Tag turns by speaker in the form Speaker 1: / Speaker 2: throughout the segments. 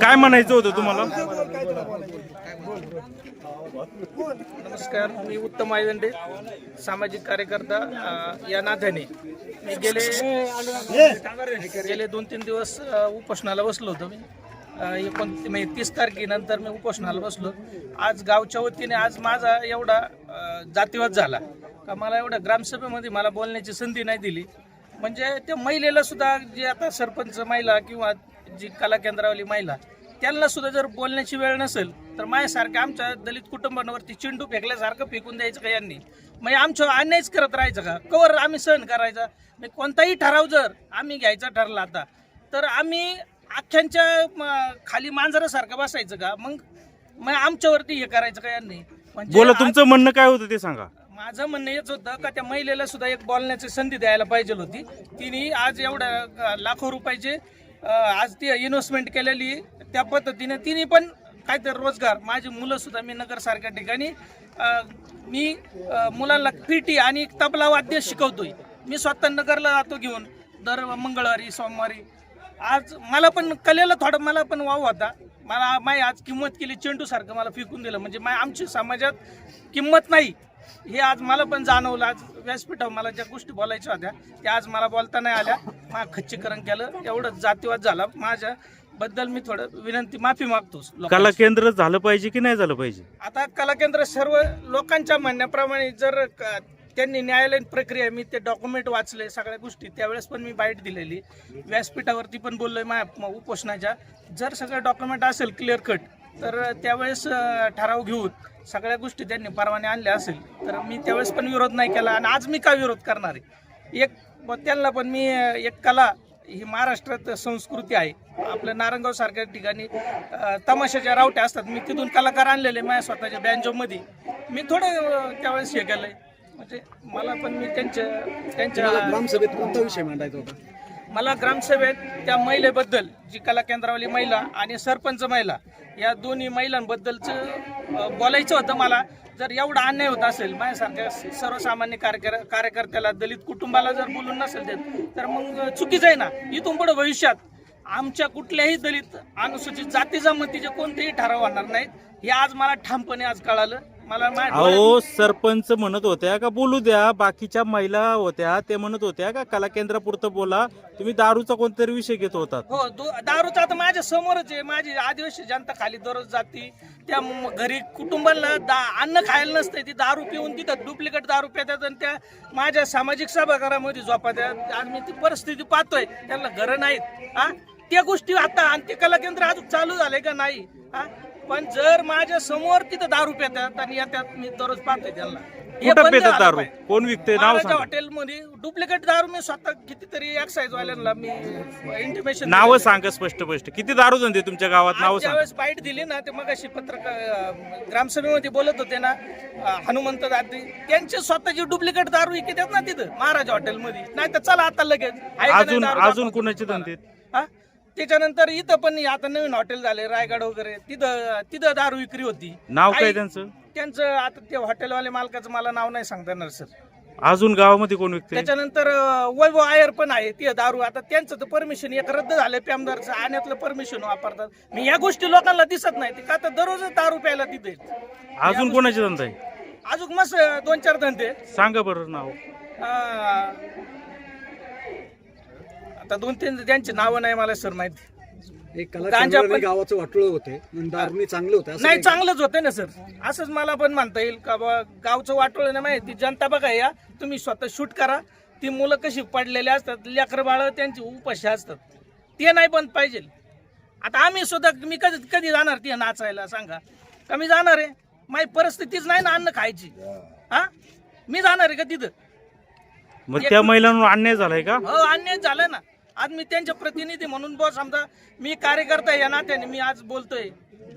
Speaker 1: काय म्हणायचं होतं तुम्हाला?
Speaker 2: नमस्कार मी उत्तम आयदंडे सामाजिक कार्यकर्ता अ, या नात्याने. मी गेले गेले दोन तीन दिवस अ, उपोषणाला बसलो होतो मी. अ, एकोण म्हणजे तीस तारखेनंतर मी उपोषणाला बसलो. आज गावच्या वतीने आज माझा एवढा अ, जातीवाद झाला. का मला एवढ्या ग्रामसभेमध्ये मला बोलण्याची संधी नाही दिली. म्हणजे त्या महिलेला सुद्धा जे आता सरपंच महिला किंवा जी कला केंद्रावाली महिला त्यांना सुद्धा जर बोलण्याची वेळ नसेल तर माझ्यासारख्या आमच्या दलित कुटुंबांवरती चिंडू फेकल्यासारखं फेकून द्यायचं का यांनी? म्हणजे आमच्या अन्यायच करत राहायचं का? कवर आम्ही सहन करायचा? म्हणजे कोणताही ठराव जर आम्ही घ्यायचा ठरला आता तर आम्ही अख्ख्यांच्या खाली मांजरासारखं बसायचं का? मग मग आमच्यावरती हे करायचं का यांनी? म्हणजे
Speaker 1: बोला तुमचं म्हणणं काय होतं ते सांगा.
Speaker 2: माझं म्हणणं हेच होतं का त्या महिलेला सुद्धा एक बोलण्याची संधी द्यायला पाहिजे होती. तिने आज एवढ्या लाखो रुपयाचे आज ती इन्व्हेस्टमेंट केलेली त्या पद्धतीने तिने पण काहीतरी रोजगार माझी मुलं सुद्धा मी नगरसारख्या ठिकाणी मी मुलांना पीटी आणि तबला वाद्य शिकवतोय. मी स्वतः नगरला जातो घेऊन दर मंगळवारी सोमवारी. आज मला पण कलेला थोडं मला पण वाव होता. मला माय आज किंमत केली चेंडूसारखं मला फेकून दिलं. म्हणजे माय आमच्या समाजात किंमत नाही. हे आज मला पण जाणवलं. आज व्यासपीठावर मला ज्या गोष्टी बोलायच्या होत्या त्या आज मला बोलता नाही आल्या. मा खच्चीकरण केलं. एवढं जातीवाद झाला. माझ्या बद्दल मी थोडं विनंती माफी मागतो.
Speaker 1: कला केंद्र झालं पाहिजे की नाही झालं पाहिजे?
Speaker 2: आता कला केंद्र सर्व लोकांच्या म्हणण्याप्रमाणे जर त्यांनी न्यायालयीन प्रक्रिया मी ते डॉक्युमेंट वाचले सगळ्या गोष्टी त्यावेळेस पण मी बाईट दिलेली. व्यासपीठावरती पण बोललोय माझ्या म- उपोषणाच्या. जर सगळं डॉक्युमेंट असेल क्लिअर कट तर त्यावेळेस ठराव घेऊन सगळ्या गोष्टी त्यांनी परवाने आणल्या असेल तर मी त्यावेळेस पण विरोध नाही केला आणि आज मी का विरोध करणार आहे? एक त्यांना पण मी एक कला ही महाराष्ट्रात संस्कृती आहे. आपल्या नारंगाव सारख्या ठिकाणी तमाशाच्या रावट्या असतात. मी तिथून कलाकार आणलेले माझ्या स्वतःच्या बँजोमध्ये. मी थोडं त्यावेळेस हे केलंय. म्हणजे मला पण मी त्यांच्या त्यांच्या
Speaker 3: ग्रामसभेत कोणता विषय मांडायचा होता?
Speaker 2: मला ग्रामसभेत त्या महिलेबद्दल जी कला केंद्रावाली महिला आणि सरपंच महिला या दोन्ही महिलांबद्दलचं बोलायचं होतं मला. जर एवढा अन्याय होत असेल माझ्यासारख्या सर्वसामान्य कार्यकर कार्यकर्त्याला दलित कुटुंबाला जर बोलून नसेल देत तर मग चुकीचं आहे ना. इथून पुढे भविष्यात आमच्या कुठल्याही दलित अनुसूचित जाती जमातीचे कोणतेही ठराव होणार नाहीत. हे आज मला ठामपणे आज कळालं.
Speaker 1: अहो सरपंच म्हणत होत्या का बोलू द्या बाकीच्या महिला होत्या ते म्हणत होत्या का कला केंद्रापुरतं बोला तुम्ही दारूचा कोणतरी विषय घेत होतात.
Speaker 2: हो दो- दारूचा आता माझ्या समोरच आहे. माझी आदिवासी जनता खाली दररोज जाती. त्या म- घरी कुटुंबाला दा अन्न खायला नसते ती दारू पिऊन तिथं डुप्लिकेट दारू पितात आणि त्या माझ्या सामाजिक सभागृहामध्ये झोपात्यात. आज मी ती परिस्थिती पाहतोय. त्यांना घरं नाहीत. हा? त्या गोष्टी आता आणि ते कला केंद्र अजून चालू झाले का नाही? हा? पण जर माझ्यासमोर तिथं दारू पितात आणि येतात मी दररोज पाहतोय त्यांना. हे
Speaker 1: कुठं
Speaker 2: बंद
Speaker 1: पेतात
Speaker 2: झालं
Speaker 1: दारू?
Speaker 2: पाहिजे.
Speaker 1: कोण विकते नाव सांगा.
Speaker 2: हॉटेलमध्ये डुप्लिकेट दारू मी स्वतः कितीतरी एक्साईज वाल्यांना मी इंटिमेशन
Speaker 1: नाव सांगा स्पष्ट स्पष्ट. किती दारू धंदे तुमच्या गावात? नाव सांगा.
Speaker 2: ज्यावेळेस बाईट दिली ना ते मग अशी पत्रकार ग्रामसभेमध्ये बोलत होते ना अं, हनुमंत दादी त्यांचे स्वतःची डुप्लिकेट दारू विकतात ना तिथं महाराजा हॉटेलमध्ये. नाही तर चला आता लगेच. आहे का नाही
Speaker 1: अजून
Speaker 2: दारू
Speaker 1: अजून
Speaker 2: दाखवतो
Speaker 1: कुणाचे
Speaker 2: तुम्हाला?
Speaker 1: धंदे
Speaker 2: हा? त्याच्यानंतर इथं पण आता नवीन हॉटेल झाले रायगड वगैरे. तिथं तिथं दारू विक्री होती.
Speaker 1: नाव काय
Speaker 2: काही-
Speaker 1: त्यांचं?
Speaker 2: त्यांचं आता ते हॉटेलवाले मालकाचं मला नाव नाही सांगता येणार सर.
Speaker 1: अजून गावामध्ये कोण विकते
Speaker 2: त्याच्यानंतर अं, वैभव आयर पण आहे ते दारू. आता त्यांचं तर परमिशन एक रद्द झालं पॅमदारचं आणण्यातलं परमिशन वापरतात. मी या गोष्टी लोकांना दिसत नाही. ते का तर दररोज दारू प्यायला तिथे.
Speaker 1: अजून कोणाचे धंदे? आहे
Speaker 2: अजून मस्त दोन चार धंदे.
Speaker 1: सांगा बरं नाव.
Speaker 2: अं, आता दोन तीन त्यांची नावं नाही मला सर माहिती.
Speaker 3: एक कला
Speaker 2: गांजा
Speaker 3: केंद्राने
Speaker 2: पण-
Speaker 3: गावाचं वाटोळं होते. चांगलं होतं असं
Speaker 2: नाही चांगलंच होतं ना सर. असंच मला पण म्हणता येईल का बा गावचं वाटोळ नाही माहिती. जनता बघा या तुम्ही स्वतः शूट करा. ती मुलं कशी पडलेली असतात लेकर बाळ त्यांची उपाशी असतात. ते नाही बंद पाहिजे. आता आम्ही सुद्धा मी कधी कधी जाणार ती नाचायला सांगा. का मी जाणार आहे? माझी परिस्थितीच नाही ना अन्न खायची. हा? मी जाणार आहे का तिथं?
Speaker 1: मग त्या महिलांवर अन्याय झालाय का?
Speaker 2: हो अन्याय झालं ना. आज मी त्यांचे प्रतिनिधी म्हणून बस समजा मी कार्यकर्ता या नात्याने मी आज बोलतोय.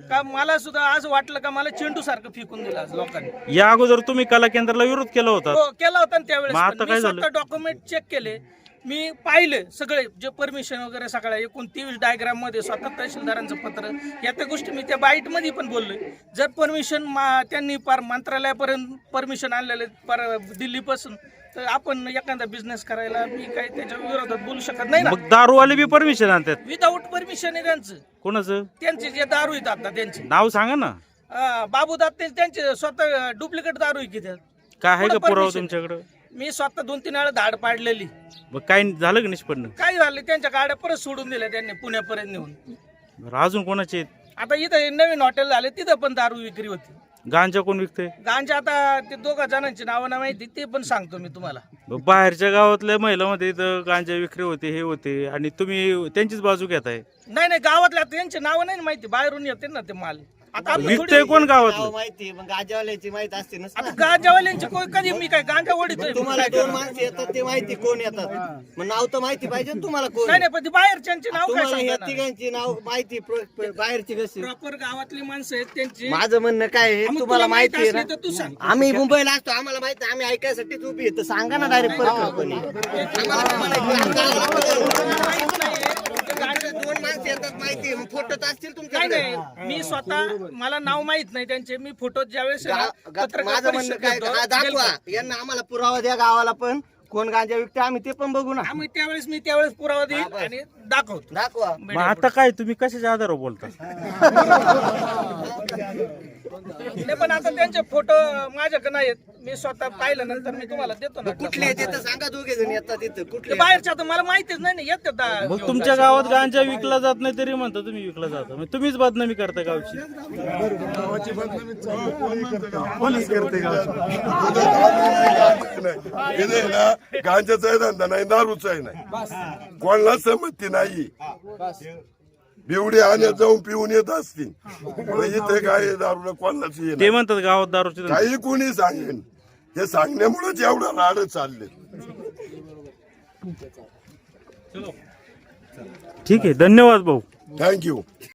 Speaker 2: का मला सुद्धा आज वाटलं का मला चेंडू सारखं फेकून दिलं आज लोकांनी.
Speaker 1: या अगोदर तुम्ही कला केंद्राला विरोध केला होता.
Speaker 2: हो केला होता ना त्यावेळेस
Speaker 1: मग आता
Speaker 2: पण. मी
Speaker 1: काय झालं?
Speaker 2: स्वतः डॉक्युमेंट चेक केले. मी पाहिले सगळे जे परमिशन वगैरे सगळ्या एकूण तेवीस डायग्राममध्ये स्वतः तहसीलदारांचं पत्र. या त्या गोष्टी मी त्या बाईटमध्ये पण बोललोय. जर परमिशन त्यांनी पार मंत्रालयापर्यंत परमिशन आणलेले पर दिल्लीपासून तर आपण एखादा बिझनेस करायला मी काही त्याच्या विरोधात बोलू शकत नाही ना.
Speaker 1: मग दारूवाले बी परमिशन आणतात.
Speaker 2: विदाऊट परमिशन आहे त्यांचं.
Speaker 1: कोणाचं?
Speaker 2: त्यांचे जे दारू आहेत आता त्यांचे.
Speaker 1: नाव सांगा ना.
Speaker 2: अं, बाबू दात त्यांचे स्वतः डुप्लिकेट दारू विकतात
Speaker 1: काय आहे का
Speaker 2: कोणा
Speaker 1: पुरावा
Speaker 2: permission?
Speaker 1: तुमच्याकडं?
Speaker 2: मी स्वतः दोन तीन वेळा धाड पाडलेली.
Speaker 1: मग काय झालं का निष्पन्न?
Speaker 2: काय झालं? त्यांच्या गाड्या परत सोडून दिल्या त्यांनी पुण्यापर्यंत नेऊन.
Speaker 1: बरं, अजून कोणाचे आहेत?
Speaker 2: आता इथं नवीन हॉटेल झाले तिथं पण दारू विक्री होती.
Speaker 1: गांजा कोण विकते
Speaker 2: गांजा आता ते दोघा जणांची नावं ना माहिती ते पण सांगतो मी तुम्हाला.
Speaker 1: बाहेरच्या गावातल्या महिलांमध्ये इथं गांजा विक्री होते हे होते आणि तुम्ही त्यांचीच बाजू घेताय.
Speaker 2: नाही नाही गावातल्या त्यांची नावं नाही ना माहिती बाहेरून येते ना ते माल. आता आपण
Speaker 1: कोण गावातलं?
Speaker 4: माहिती मग गाजावाल्याची माहिती असते ना
Speaker 2: आता गांजावाल्यांची कोण कधी मी काय गांजा ओढितोय
Speaker 4: तुम्हाला दोन माणसं येतात ते माहिती कोण येतात? मग नाव तर माहिती पाहिजे ना तुम्हाला कोण?
Speaker 2: नाही नाही पण ती बाहेरच्यांची नाव काय
Speaker 4: तुम्हाला या
Speaker 2: सांगता
Speaker 4: तिघांची नाव माहिती प्र- प्र- बाहेरची कशी?
Speaker 2: प्रॉपर गावातली माणसं आहेत त्यांची.
Speaker 4: माझं म्हणणं काय आहे
Speaker 2: मग
Speaker 4: तुम्हाला
Speaker 2: माहीत असली तर तू सांग.
Speaker 4: आम्ही मुंबईला असतो आम्हाला माहिती आहे, आम्ही ऐकायसाठीच उभी आहे. तर सांगा ना डायरेक्ट आम्हाला काय म्हणायचं?
Speaker 2: माहीत नाहीये. ते गांजा-
Speaker 4: दोन माणसं येतात माहिती आहे, मग फोटो तर असतील तुमच्याकडे.
Speaker 2: नाही मी स्वतः मला नाव माहीत नाही त्यांचे. मी फोटो ज्यावेळेस
Speaker 4: गा- गा-
Speaker 2: पत्रकार
Speaker 4: माझं म्हणणं
Speaker 2: परिषद
Speaker 4: काय?
Speaker 2: घेतो,
Speaker 4: हा, दाखवा. यांना आम्हाला पुरावा द्या गावाला पण. कोण गांजा विकते आम्ही ते पण बघू ना.
Speaker 2: आम्ही त्यावेळेस मी त्यावेळेस पुरावा देईल आणि दाखवतो.
Speaker 4: दाखवा.
Speaker 1: मग आता काय तुम्ही कशाच्या आधारावर बोलता?
Speaker 2: नाही पण आता त्यांचे फोटो माझ्याकडे नाहीत मी स्वतः पाहिलं नंतर मी तुम्हाला देतो ना.
Speaker 4: कुठले येते सांगा दोघे जण येतात तिथं.
Speaker 2: ते
Speaker 4: कुठले
Speaker 2: बाहेरच्या तर मला माहितीच नाही ना येत
Speaker 1: मग तुमच्या गावात गांजा विकला जात नाही तरी म्हणता तुम्ही विकला जाता. मग तुम्हीच बदनामी करता गावची.
Speaker 5: नाही ना गांजाचा आहे धंदा नाही दारूचा आहे नाही कोणाला संमती नाही. बिवडी आणत जाऊन पिऊन येत असतील. इथे काय दारूला कोणालाच ये
Speaker 1: ते
Speaker 5: नाही.
Speaker 1: म्हणतात गावात दारूचे.
Speaker 5: काही कोणी सांगेन. हे सांगण्यामुळेच एवढा राड चालले.
Speaker 1: ठीक आहे धन्यवाद भाऊ.
Speaker 5: थँक्यू